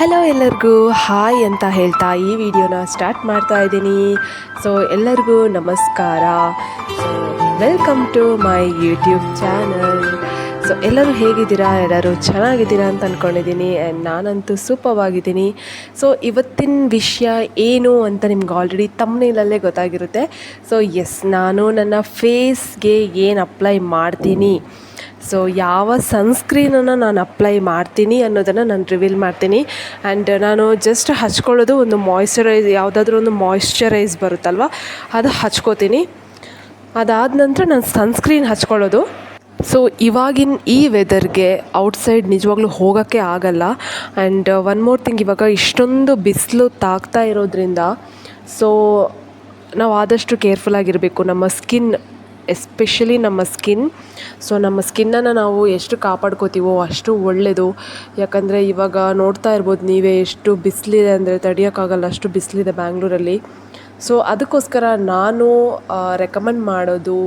Hello ಎಲ್ಲರಿಗೂ hi ಅಂತ ಹೇಳ್ತಾ ಈ ವಿಡಿಯೋನ ಸ್ಟಾರ್ಟ್ ಮಾಡ್ತಾ ಇದ್ದೀನಿ. ಸೊ ಎಲ್ಲರಿಗೂ ನಮಸ್ಕಾರ. So welcome to my YouTube channel so ಎಲ್ಲರೂ ಹೇಗಿದ್ದೀರಾ? ಎಲ್ಲರೂ ಚೆನ್ನಾಗಿದ್ದೀರಾ ಅಂತ ಅಂದ್ಕೊಂಡಿದ್ದೀನಿ ಆ್ಯಂಡ್ ನಾನಂತೂ ಸೂಪವಾಗಿದ್ದೀನಿ ಸೊ ಇವತ್ತಿನ ವಿಷಯ ಏನು ಅಂತ ನಿಮ್ಗೆ ಆಲ್ರೆಡಿ ತಮ್ಮನೇಲಲ್ಲೇ ಗೊತ್ತಾಗಿರುತ್ತೆ. ಸೊ ಎಸ್ ನಾನು ನನ್ನ ಫೇಸ್ಗೆ ಏನು ಅಪ್ಲೈ ಮಾಡ್ತೀನಿ? ಸೊ ಯಾವ ಸನ್ಸ್ಕ್ರೀನನ್ನು ನಾನು ಅಪ್ಲೈ ಮಾಡ್ತೀನಿ ಅನ್ನೋದನ್ನು ನಾನು ರಿವೀಲ್ ಮಾಡ್ತೀನಿ. ಆ್ಯಂಡ್ ನಾನು ಜಸ್ಟ್ ಹಚ್ಕೊಳ್ಳೋದು ಒಂದು ಮಾಯ್ಶ್ಚರೈಸ್ ಯಾವುದಾದ್ರೂ ಒಂದು ಮಾಯ್ಶ್ಚರೈಸ್ ಬರುತ್ತಲ್ವ? ಅದು ಹಚ್ಕೋತೀನಿ. ಅದಾದ ನಂತರ ನಾನು ಸನ್ಸ್ಕ್ರೀನ್ ಹಚ್ಕೊಳ್ಳೋದು. ಸೊ ಇವಾಗಿನ ಈ ವೆದರ್ಗೆ ಔಟ್ಸೈಡ್ ನಿಜವಾಗ್ಲೂ ಹೋಗೋಕ್ಕೆ ಆಗಲ್ಲ. ಆ್ಯಂಡ್ ಒನ್ ಮೋರ್ ಥಿಂಗ್ ಇವಾಗ ಇಷ್ಟೊಂದು ಬಿಸಿಲು ತಾಗ್ತಾ ಇರೋದ್ರಿಂದ ಸೊ ನಾವು ಆದಷ್ಟು ಕೇರ್ಫುಲ್ಲಾಗಿರಬೇಕು ನಮ್ಮ ಸ್ಕಿನ್ ಎಸ್ಪೆಷಲಿ ನಮ್ಮ ಸ್ಕಿನ್ ಸೊ ನಮ್ಮ ಸ್ಕಿನ್ನನ್ನು ನಾವು ಎಷ್ಟು ಕಾಪಾಡ್ಕೋತೀವೋ ಅಷ್ಟು ಒಳ್ಳೆಯದು ಯಾಕಂದರೆ ಇವಾಗ ನೋಡ್ತಾ ಇರ್ಬೋದು ನೀವೇ ಎಷ್ಟು ಬಿಸಿಲಿದೆ ಅಂದರೆ ತಡಿಯೋಕ್ಕಾಗಲ್ಲ, ಅಷ್ಟು ಬಿಸಿಲಿದೆ ಬ್ಯಾಂಗ್ಳೂರಲ್ಲಿ ಸೊ ಅದಕ್ಕೋಸ್ಕರ ನಾನು ರೆಕಮೆಂಡ್ ಮಾಡೋದು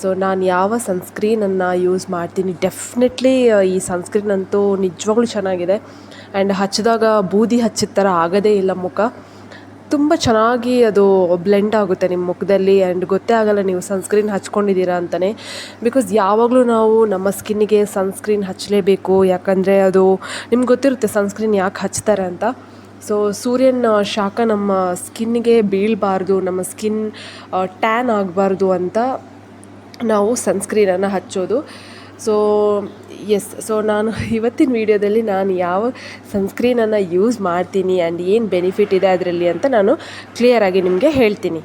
ಸೊ ನಾನು ಯಾವ ಸನ್ಸ್ಕ್ರೀನನ್ನು ಯೂಸ್ ಮಾಡ್ತೀನಿ. ಡೆಫಿನೆಟ್ಲಿ ಈ ಸನ್ಸ್ಕ್ರೀನ್ ಅಂತೂ ನಿಜವಾಗ್ಲೂ ಚೆನ್ನಾಗಿದೆ. ಆ್ಯಂಡ್ ಹಚ್ಚಿದಾಗ ಬೂದಿ ಹಚ್ಚಿದ ಥರ ಆಗೋದೇ ಇಲ್ಲ ಮುಖ. ತುಂಬ ಚೆನ್ನಾಗಿ ಅದು ಬ್ಲೆಂಡ್ ಆಗುತ್ತೆ ನಿಮ್ಮ ಮುಖದಲ್ಲಿ ಆ್ಯಂಡ್ ಗೊತ್ತೇ ಆಗಲ್ಲ ನೀವು ಸನ್ಸ್ಕ್ರೀನ್ ಹಚ್ಕೊಂಡಿದ್ದೀರಾ ಅಂತಲೇ ಬಿಕಾಸ್ ಯಾವಾಗಲೂ ನಾವು ನಮ್ಮ ಸ್ಕಿನ್ನಿಗೆ ಸನ್ಸ್ಕ್ರೀನ್ ಹಚ್ಚಲೇಬೇಕು ಯಾಕಂದರೆ ಅದು ನಿಮ್ಗೆ ಗೊತ್ತಿರುತ್ತೆ ಸನ್ಸ್ಕ್ರೀನ್ ಯಾಕೆ ಹಚ್ತಾರೆ ಅಂತ. ಸೊ ಸೂರ್ಯನ ಶಾಖ ನಮ್ಮ ಸ್ಕಿನ್ನಿಗೆ ಬೀಳಬಾರ್ದು, ನಮ್ಮ ಸ್ಕಿನ್ ಟ್ಯಾನ್ ಆಗಬಾರ್ದು ಅಂತ ನಾವು ಸನ್ಸ್ಕ್ರೀನನ್ನು ಹಚ್ಚೋದು. ಸೊ ಎಸ್ ಸೊ ನಾನು ಇವತ್ತಿನ ವೀಡಿಯೋದಲ್ಲಿ ನಾನು ಯಾವ ಸನ್ಸ್ಕ್ರೀನನ್ನು ಯೂಸ್ ಮಾಡ್ತೀನಿ ಆ್ಯಂಡ್ ಏನು ಬೆನಿಫಿಟ್ ಇದೆ ಅದರಲ್ಲಿ ಅಂತ ನಾನು ಕ್ಲಿಯರಾಗಿ ನಿಮಗೆ ಹೇಳ್ತೀನಿ.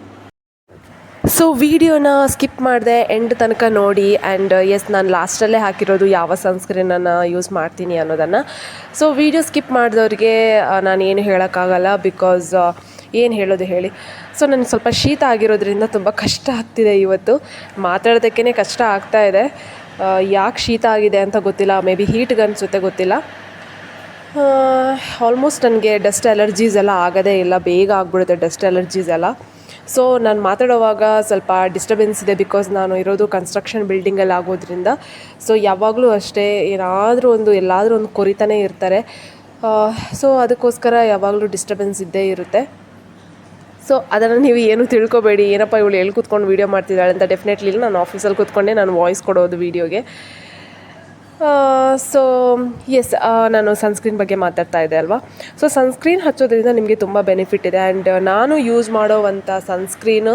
ಸೊ ವಿಡಿಯೋನ ಸ್ಕಿಪ್ ಮಾಡಿದೆ ಎಂಡ್ ತನಕ ನೋಡಿ ಆ್ಯಂಡ್ ಎಸ್ ನಾನು ಲಾಸ್ಟಲ್ಲೇ ಹಾಕಿರೋದು ಯಾವ ಸನ್ಸ್ಕ್ರೀನನ್ನು ಯೂಸ್ ಮಾಡ್ತೀನಿ ಅನ್ನೋದನ್ನು. ಸೊ ವಿಡಿಯೋ ಸ್ಕಿಪ್ ಮಾಡಿದವ್ರಿಗೆ ನಾನು ಏನು ಹೇಳೋಕ್ಕಾಗಲ್ಲ ಬಿಕಾಸ್ ಏನು ಹೇಳೋದು ಹೇಳಿ. ಸೊ ನನಗೆ ಸ್ವಲ್ಪ ಶೀತ ಆಗಿರೋದ್ರಿಂದ ತುಂಬ ಕಷ್ಟ ಆಗ್ತಿದೆ ಇವತ್ತು. ಮಾತಾಡೋದಕ್ಕೇ ಕಷ್ಟ ಆಗ್ತಾ ಇದೆ. ಯಾಕೆ ಶೀತ ಆಗಿದೆ ಅಂತ ಗೊತ್ತಿಲ್ಲ. ಮೇ ಬಿ ಹೀಟ್ಗೆ ಅನಿಸುತ್ತೆ ಗೊತ್ತಿಲ್ಲ. ಆಲ್ಮೋಸ್ಟ್ ನನಗೆ ಡಸ್ಟ್ ಅಲರ್ಜೀಸ್ ಎಲ್ಲ ಆಗೋದೇ ಇಲ್ಲ. ಬೇಗ ಆಗ್ಬಿಡುತ್ತೆ ಡಸ್ಟ್ ಅಲರ್ಜೀಸ್ ಎಲ್ಲ. ಸೊ ನಾನು ಮಾತಾಡೋವಾಗ ಸ್ವಲ್ಪ ಡಿಸ್ಟರ್ಬೆನ್ಸ್ ಇದೆ ಬಿಕಾಸ್ ನಾನು ಇರೋದು ಕನ್ಸ್ಟ್ರಕ್ಷನ್ ಬಿಲ್ಡಿಂಗಲ್ಲಿ ಆಗೋದ್ರಿಂದ. ಸೊ ಯಾವಾಗಲೂ ಅಷ್ಟೇ ಏನಾದರೂ ಒಂದು, ಎಲ್ಲಾದರೂ ಒಂದು ಕೊರಿತಾನೇ ಇರ್ತಾರೆ. ಸೊ ಅದಕ್ಕೋಸ್ಕರ ಯಾವಾಗಲೂ ಡಿಸ್ಟರ್ಬೆನ್ಸ್ ಇದ್ದೇ ಇರುತ್ತೆ. ಸೊ ಅದನ್ನು ನೀವು ಏನು ತಿಳ್ಕೊಬೇಡಿ, ಏನಪ್ಪ ಇವಳು ಎಲ್ಲಿ ಕೂತ್ಕೊಂಡು ವೀಡಿಯೋ ಮಾಡ್ತಿದ್ದಾಳೆ ಅಂತ ಡೆಫಿನೆಟ್ಲಿ ನಾನು ಆಫೀಸಲ್ಲಿ ಕೂತ್ಕೊಂಡೆ, ನಾನು ವಾಯ್ಸ್ ಕೊಡೋದು ವೀಡಿಯೋಗೆ ಸೊ ಎಸ್ ನಾನು ಸನ್ಸ್ಕ್ರೀನ್ ಬಗ್ಗೆ ಮಾತಾಡ್ತಾ ಇದ್ದೆ ಅಲ್ವಾ? ಸೊ ಸನ್ಸ್ಕ್ರೀನ್ ಹಚ್ಚೋದ್ರಿಂದ ನಿಮಗೆ ತುಂಬ ಬೆನಿಫಿಟ್ ಇದೆ. ಆ್ಯಂಡ್ ನಾನು ಯೂಸ್ ಮಾಡೋವಂಥ ಸನ್ಸ್ಕ್ರೀನು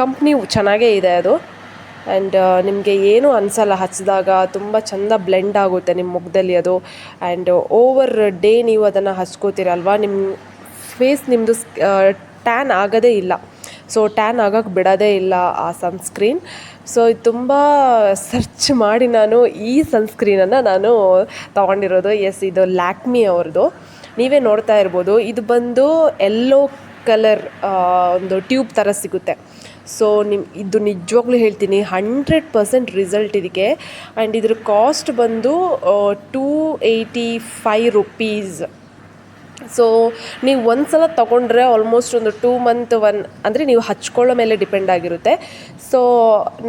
ಕಂಪ್ನಿ ಚೆನ್ನಾಗೇ ಇದೆ ಅದು. ಆ್ಯಂಡ್ ನಿಮಗೆ ಏನು ಅನಿಸಲ್ಲ, ಹಚ್ಚಿದಾಗ ತುಂಬ ಚೆಂದ ಬ್ಲೆಂಡ್ ಆಗುತ್ತೆ ನಿಮ್ಮ ಮುಖದಲ್ಲಿ ಅದು. ಆ್ಯಂಡ್ ಓವರ್ ಡೇ ನೀವು ಅದನ್ನು ಹಚ್ಕೋತೀರಲ್ವಾ? ನಿಮ್ಮ ಫೇಸ್ ನಿಮ್ಮದು ಟ್ಯಾನ್ ಆಗೋದೇ ಇಲ್ಲ. ಸೊ ಟ್ಯಾನ್ ಆಗೋಕ್ಕೆ ಬಿಡೋದೇ ಇಲ್ಲ ಆ ಸನ್ಸ್ಕ್ರೀನ್ ಸೊ ಇದು ತುಂಬ ಸರ್ಚ್ ಮಾಡಿ ನಾನು ಈ ಸನ್ಸ್ಕ್ರೀನನ್ನು ನಾನು ತೊಗೊಂಡಿರೋದು. ಎಸ್ ಇದು ಲ್ಯಾಕ್ಮಿ ಅವ್ರದ್ದು. ನೀವೇ ನೋಡ್ತಾ ಇರ್ಬೋದು. ಇದು ಬಂದು ಎಲ್ಲೋ ಕಲರ್ ಒಂದು ಟ್ಯೂಬ್ ಥರ ಸಿಗುತ್ತೆ. ಸೊ ನಿಮ್ಮ ಇದು ನಿಜವಾಗ್ಲೂ ಹೇಳ್ತೀನಿ. ಹಂಡ್ರೆಡ್ ಪರ್ಸೆಂಟ್ ರಿಸಲ್ಟ್ ಇದಕ್ಕೆ. ಆ್ಯಂಡ್ ಇದ್ರ ಕಾಸ್ಟ್ ಬಂದು two eighty five rupees so ನೀವು ಒಂದು ಸಲ ತೊಗೊಂಡ್ರೆ ಆಲ್ಮೋಸ್ಟ್ ಒಂದು ಟೂ ಮಂತ್ ಒನ್ ಅಂದರೆ ನೀವು ಹಚ್ಕೊಳ್ಳೋ ಮೇಲೆ ಡಿಪೆಂಡ್ ಆಗಿರುತ್ತೆ. ಸೊ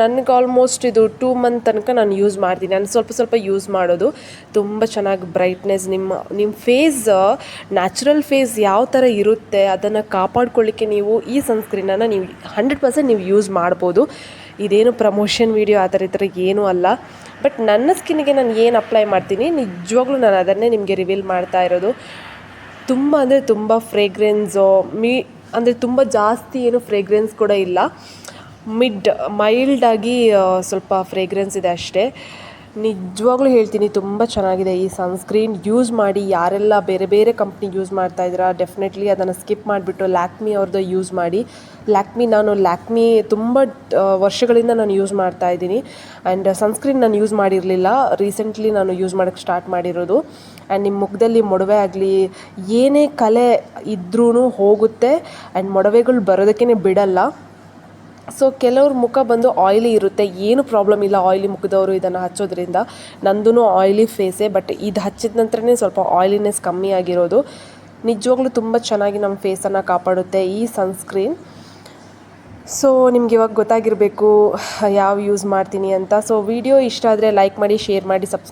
ನನಗೆ ಆಲ್ಮೋಸ್ಟ್ ಇದು ಟೂ ಮಂತ್ ತನಕ ನಾನು ಯೂಸ್ ಮಾಡ್ತೀನಿ. ನಾನು ಸ್ವಲ್ಪ ಸ್ವಲ್ಪ ಯೂಸ್ ಮಾಡೋದು. ತುಂಬ ಚೆನ್ನಾಗಿ ಬ್ರೈಟ್ನೆಸ್ ನಿಮ್ಮ ನಿಮ್ಮ ಫೇಸ್ ನ್ಯಾಚುರಲ್ ಫೇಸ್ ಯಾವ ಥರ ಇರುತ್ತೆ, ಅದನ್ನು ಕಾಪಾಡ್ಕೊಳ್ಳಿಕ್ಕೆ ನೀವು ಈ ಸನ್ಸ್ಕ್ರೀನನ್ನು ನೀವು ಹಂಡ್ರೆಡ್ ಪರ್ಸೆಂಟ್ ನೀವು ಯೂಸ್ ಮಾಡ್ಬೋದು. ಇದೇನು ಪ್ರಮೋಷನ್ ವೀಡಿಯೋ ಆ ಥರ ಈ ಥರ ಏನೂ ಅಲ್ಲ. ಬಟ್ ನನ್ನ ಸ್ಕಿನ್ಗೆ ನಾನು ಏನು ಅಪ್ಲೈ ಮಾಡ್ತೀನಿ, ನಿಜವಾಗ್ಲೂ ನಾನು ಅದನ್ನೇ ನಿಮಗೆ ರಿವೀಲ್ ಮಾಡ್ತಾ ಇರೋದು. ತುಂಬ ಅಂದರೆ ತುಂಬ ಫ್ರೇಗ್ರೆನ್ಸು ಮೀ, ಅಂದರೆ ತುಂಬ ಜಾಸ್ತಿ ಏನು ಫ್ರೇಗ್ರೆನ್ಸ್ ಕೂಡ ಇಲ್ಲ. ಮಿಡ್ ಮೈಲ್ಡಾಗಿ ಸ್ವಲ್ಪ ಫ್ರೇಗ್ರೆನ್ಸ್ ಇದೆ ಅಷ್ಟೇ. ನಿಜವಾಗ್ಲೂ ಹೇಳ್ತೀನಿ, ತುಂಬ ಚೆನ್ನಾಗಿದೆ ಈ ಸನ್ಸ್ಕ್ರೀನ್ ಯೂಸ್ ಮಾಡಿ ಯಾರೆಲ್ಲ ಬೇರೆ ಬೇರೆ ಕಂಪ್ನಿ ಯೂಸ್ ಮಾಡ್ತಾ ಇದ್ದೀರಾ ಡೆಫಿನೆಟ್ಲಿ ಅದನ್ನು ಸ್ಕಿಪ್ ಮಾಡಿಬಿಟ್ಟು ಲ್ಯಾಕ್ಮಿ ಅವ್ರದ್ದು ಯೂಸ್ ಮಾಡಿ. ಲ್ಯಾಕ್ಮಿ ನಾನು ಲ್ಯಾಕ್ಮಿ ತುಂಬ ವರ್ಷಗಳಿಂದ ನಾನು ಯೂಸ್ ಮಾಡ್ತಾ ಇದ್ದೀನಿ. ಆ್ಯಂಡ್ ಸನ್ಸ್ಕ್ರೀನ್ ನಾನು ಯೂಸ್ ಮಾಡಿರಲಿಲ್ಲ. ರೀಸೆಂಟ್ಲಿ ನಾನು ಯೂಸ್ ಮಾಡೋಕ್ಕೆ ಸ್ಟಾರ್ಟ್ ಮಾಡಿರೋದು. ಆ್ಯಂಡ್ ನಿಮ್ಮ ಮುಖದಲ್ಲಿ ಮೊಡವೆ ಆಗಲಿ, ಏನೇ ಕಲೆ ಇದ್ರೂ ಹೋಗುತ್ತೆ. ಆ್ಯಂಡ್ ಮೊಡವೆಗಳು ಬರೋದಕ್ಕೇ ಬಿಡಲ್ಲ. ಸೊ ಕೆಲವ್ರ ಮುಖ ಬಂದು ಆಯ್ಲಿ ಇರುತ್ತೆ. ಏನು ಪ್ರಾಬ್ಲಮ್ ಇಲ್ಲ ಆಯ್ಲಿ ಮುಖದವರು ಇದನ್ನು ಹಚ್ಚೋದ್ರಿಂದ. ನಂದೂ ಆಯ್ಲಿ ಫೇಸೇ ಬಟ್ ಇದು ಹಚ್ಚಿದ ನಂತರನೇ ಸ್ವಲ್ಪ ಆಯ್ಲಿನೆಸ್ ಕಮ್ಮಿ ಆಗಿರೋದು. ನಿಜವಾಗ್ಲೂ ತುಂಬ ಚೆನ್ನಾಗಿ ನಮ್ಮ ಫೇಸನ್ನು ಕಾಪಾಡುತ್ತೆ ಈ ಸನ್ಸ್ಕ್ರೀನ್ ಸೊ ನಿಮ್ಗೆ ಇವಾಗ ಗೊತ್ತಾಗಿರಬೇಕು, ಯಾವ ಯೂಸ್ ಮಾಡ್ತೀನಿ ಅಂತ. ಸೊ ವಿಡಿಯೋ ಇಷ್ಟ ಆದರೆ ಲೈಕ್ ಮಾಡಿ ಶೇರ್ ಮಾಡಿ ಸಬ್ಸ್ಕ್ರೈಬ್